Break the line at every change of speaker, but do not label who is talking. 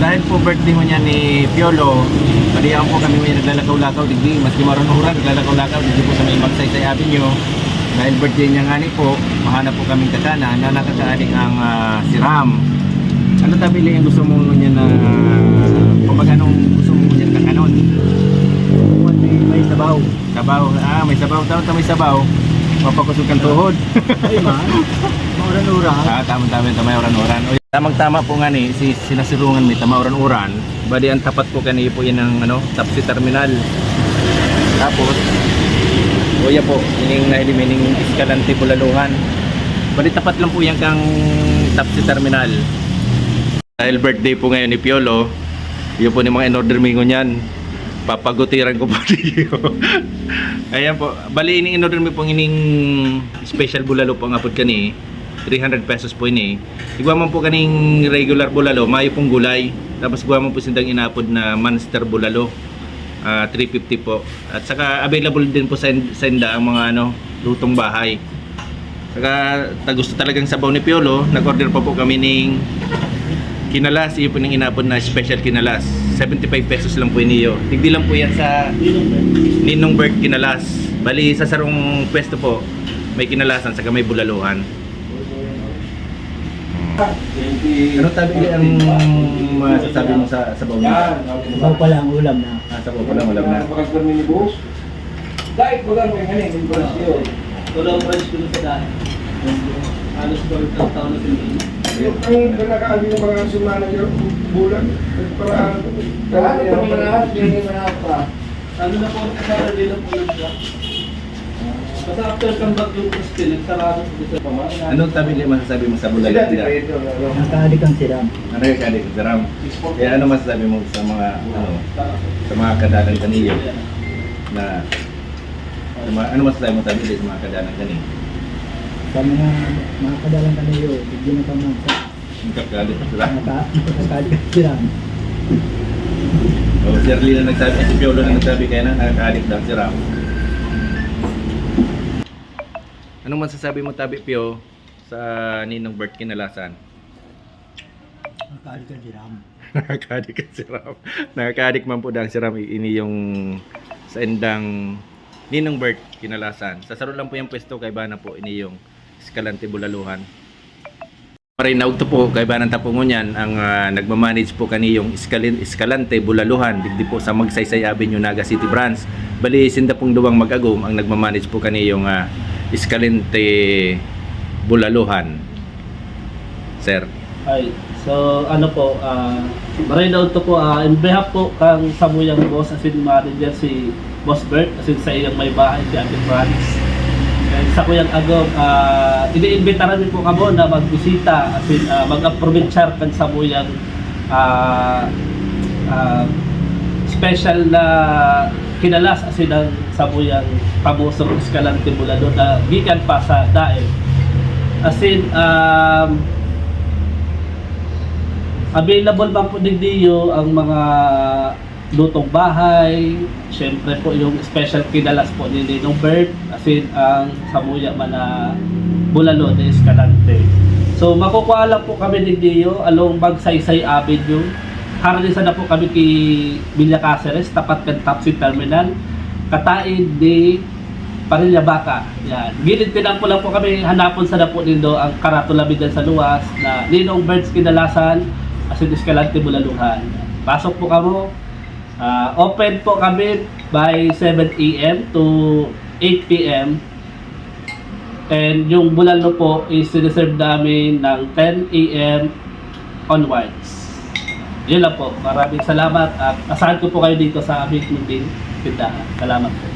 dahil po birthday mo niya ni Piolo, balihan po kami may naglalakaw-lakaw digdi, maski marunuran, naglalakaw-lakaw digdi po sa may Magsaysay Avenue. Dahil birthday niya nga ni po, mahanap po kaming kasana na nakakaaling ang ah, si Ram. Ano tabili yung gusto mo niya na, kumbaga anong gusto mo niya na kanon?
May, may sabaw.
Sabaw, ah may sabaw, tama may sabaw. Mapakusog kang tuhod.
Ay man. Maura-ura.
Ah, tama-tama tamay oran-oran. O, Tamang-tama po nga ni, si sinasirungan may tama oran-oran. Bali ang tapat po kani po yan ng ano, Tapsi Terminal. Tapos, kuya po, ining nahilimin ng Escalante Bulaluhan. Bali tapat lang po yan kang Tapsi Terminal. Dahil birthday po ngayon ni Piolo, yun po ni mga in-order mingo niyan. Papagutiran ko po niyo. Ayan po. Bali ining in-order mi po ining special bulalo po ang apod kani. 300 pesos po ini. Igwa man po kaning regular bulalo, mayo pong gulay. Tapos igwa man po sindang inapod na monster bulalo. Ah, 350 po. At saka available din po sa, sa inda ang mga ano, lutong bahay. Saka ta gusto talagang sabaw ni Piolo, nag-order pa po kami ng kinalas, iyo po ng inapod na special kinalas. 75 pesos lang po iniyo. Tigdi lang po yan sa Ninong Bird Kinalas. Bali sa sarong pwesto po, may kinalasan sa may bulaluhan. Ano tabi ang masasabi mo sa sabaw niya?
Sabaw pa lang ulam na.
Ah, sabaw pala wala na.
Kahit bagang may kanin, yung presyo.
Tulong price ko sa daan. Halos ko rin taon na sila.
Yung pinakaali ng mga si manager, bulan, paraan. Lahat ng mga lahat, hindi mo na pa.
Ano na po ang kasara din ang ulam siya? Kasi after come back yung Christine, nagsarado ko sa pamana.
Ano tabi niya masasabi mo sa
di
nila?
ano?
Nakaadik ang siram.
Ano yung kadik sa ram? Kaya ano masasabi mo sa mga ano, sa mga kadalang kaniyo na sa mga, ano masasabi mo tabi sa mga kadalang kaniyo?
Sa mga mga kadalang kanayo, bigyan na kami sa
Yung kakadit sa ram?
nakaadik ang siram.
O, si Arlene na nagsabi, si Piolo na nagsabi kaya na nakakaadik daw si Ram. Anong masasabi mo tabi Pio sa Ninong Bert kinalasan?
Nakaadik ang siram.
Nakakaadik ka si Ram. Nakakaadik man po daw si Ram ini yung sa endang Ninong Bert kinalasan. Sa saro lang po yung pwesto kay Bana po ini yung Escalante Bulaluhan. Marinaw to po kay Banan Tapungunyan ang ah, nagmamanage po kani yung Escalin- Escalante Bulaluhan digdi po sa Magsaysay Avenue Naga City Branch. Bali sinda pong duwang magagom ang nagmamanage po kani yung ah, Escalante Bulaluhan. Sir.
Ay, so ano po, uh, Marinaw to po, uh, in behalf po kang Samuyang Boss as in manager si Boss Bert as in sa iyang may bahay si Ate Franz. And sa Kuyang Agom, uh, iniimbitaran din po kamo na magbisita as in uh, mag-approvenchar kang Samuyang uh, uh, special na kinalas as in ang Samuyang Pabusong Escalante Bulado na gikan pa sa Dael. As in, um, Available ba po digdiyo ang mga lutong bahay, syempre po yung special kinalas po ni Ninong Bird, as in ang samuya man na bulalo de Escalante. So makukuha lang po kami digdiyo along Magsaysay Avenue. Haralisa na po kami kay Villa Caceres, tapat kan Tapsi Terminal, katain di Parilla Baka. Yan. Gilid pinang po lang po kami hanapon sa dapo nindo ang karatula bidan sa luwas na Ninong Birds Kinalasan Asin Escalante Bulaluhan. Pasok po kamo. Ah, open po kami by 7 a.m. to 8 p.m. And yung bulalo po is reserve namin ng 10 a.m. onwards. Yun lang po. Maraming salamat at asahan ko po kayo dito sa aming munting tindahan. Salamat po.